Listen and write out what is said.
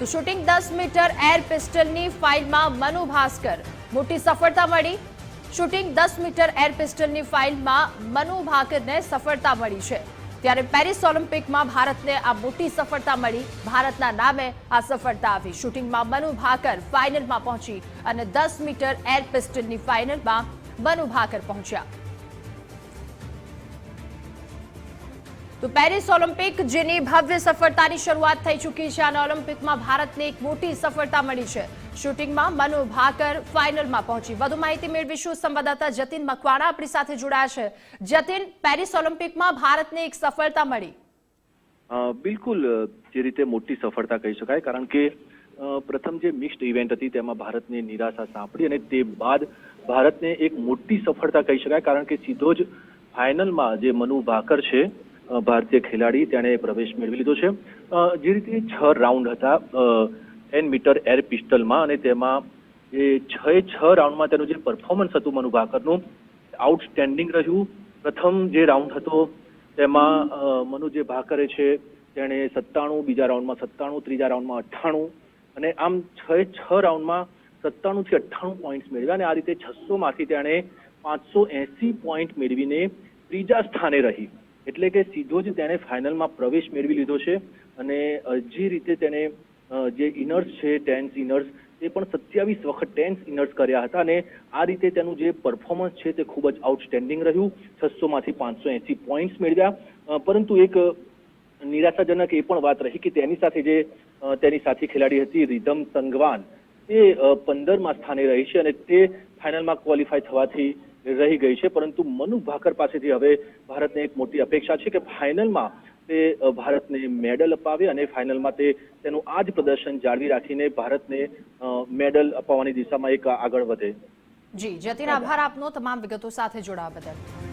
તો શૂટિંગ દસ metre air પિસ્ટલની ફાઇલમાં મનુ ભાસ્કર. મોટી સફળતા મળી. શૂટિંગ દસ મીટર એર પિસ્ટલની ફાઇલમાં મનુ ભાકરને સફળતા મળી છે. ત્યારે પેરિસ ઓલિમ્પિકમાં ભારતને આ મોટી સફળતા મળી. ભારતના નામે આ સફળતા આવી. શૂટિંગમાં મનુ ભાકર ફાઇનલમાં પહોંચી અને દસ મીટર એર પિસ્ટલની ફાઇનલમાં મનુ ભાકર પહોંચ્યા. તો પેરિસ ઓલિમ્પિક, જેની ભવ્ય સફળતાની શરૂઆત થઈ ચૂકી છે અને ઓલિમ્પિકમાં ભારતને એક મોટી સફળતા મળી છે. શૂટિંગમાં મનુ ભાકર ફાઇનલમાં પહોંચી. વધુ માહિતી મેળવીશું સંવાદદાતા જતીન મકવાણા આપણી સાથે જોડાયા છે. જતીન, પેરિસ ઓલિમ્પિકમાં ભારતને એક સફળતા મળી. બિલકુલ જે રીતે મોટી સફળતા કહી શકાય, કારણ કે પ્રથમ જે મિક્સ્ડ ઇવેન્ટ હતી તેમાં ભારતને નિરાશા સાંપડી અને તે બાદ ભારતને એક મોટી સફળતા કહી શકાય, કારણ કે સીધો જ ફાઇનલમાં જે મનુ ભાકર છે ભારતીય ખેલાડી તેણે પ્રવેશ મેળવી લીધો છે. જે રીતે છ રાઉન્ડ હતા ટેન મીટર એર પિસ્ટલમાં અને તેમાં એ છ છ રાઉન્ડમાં તેનું જે પરફોર્મન્સ હતું મનુ ભાકરનું આઉટસ્ટેન્ડિંગ રહ્યું. પ્રથમ જે રાઉન્ડ હતો, તેમાં મનુ જે ભાકરે છે, તેણે સત્તાણું, બીજા રાઉન્ડમાં સત્તાણું, ત્રીજા રાઉન્ડમાં અઠ્ઠાણું અને આમ છ છ રાઉન્ડમાં સત્તાણું થી અઠ્ઠાણું પોઈન્ટ્સ મેળવ્યા અને આ રીતે છસો માંથી તેણે પાંચસો એસી પોઈન્ટ મેળવીને ત્રીજા સ્થાને રહી. એટલે કે સીધો જ તેણે ફાઇનલમાં પ્રવેશ મેળવી લીધો છે અને જે રીતે તેણે જે ઇનર્સ છે, ટેન્સ ઇનર્સ તે પણ સત્યાવીસ વખત ટેન્સ ઇનર્સ કર્યા હતા અને આ રીતે તેનું જે પરફોર્મન્સ છે તે ખૂબ જ આઉટસ્ટેન્ડિંગ રહ્યું. છસોમાંથી પાંચસો એસી પોઈન્ટ્સ મેળવ્યા. પરંતુ એક નિરાશાજનક એ પણ વાત રહી કે તેની સાથે જે તેની સાથી ખેલાડી હતી, રિધમ સંગવાન તે પંદરમાં સ્થાને રહી છે અને તે ફાઇનલમાં ક્વોલિફાય થવાથી રહી ગઈ છે, પરંતુ મનુ ભાકર પાસેથી હવે ભારતને એક મોટી અપેક્ષા છે કે ફાઇનલમાં તે ભારતને મેડલ અપાવે અને ફાઇનલમાં તે તેનું આ જ પ્રદર્શન જાળવી રાખીને ભારતને મેડલ અપાવવાની દિશામાં એક આગળ વધે. જી જતીન આભાર આપનો, તમામ વિગતો સાથે જોડાવા બદલ.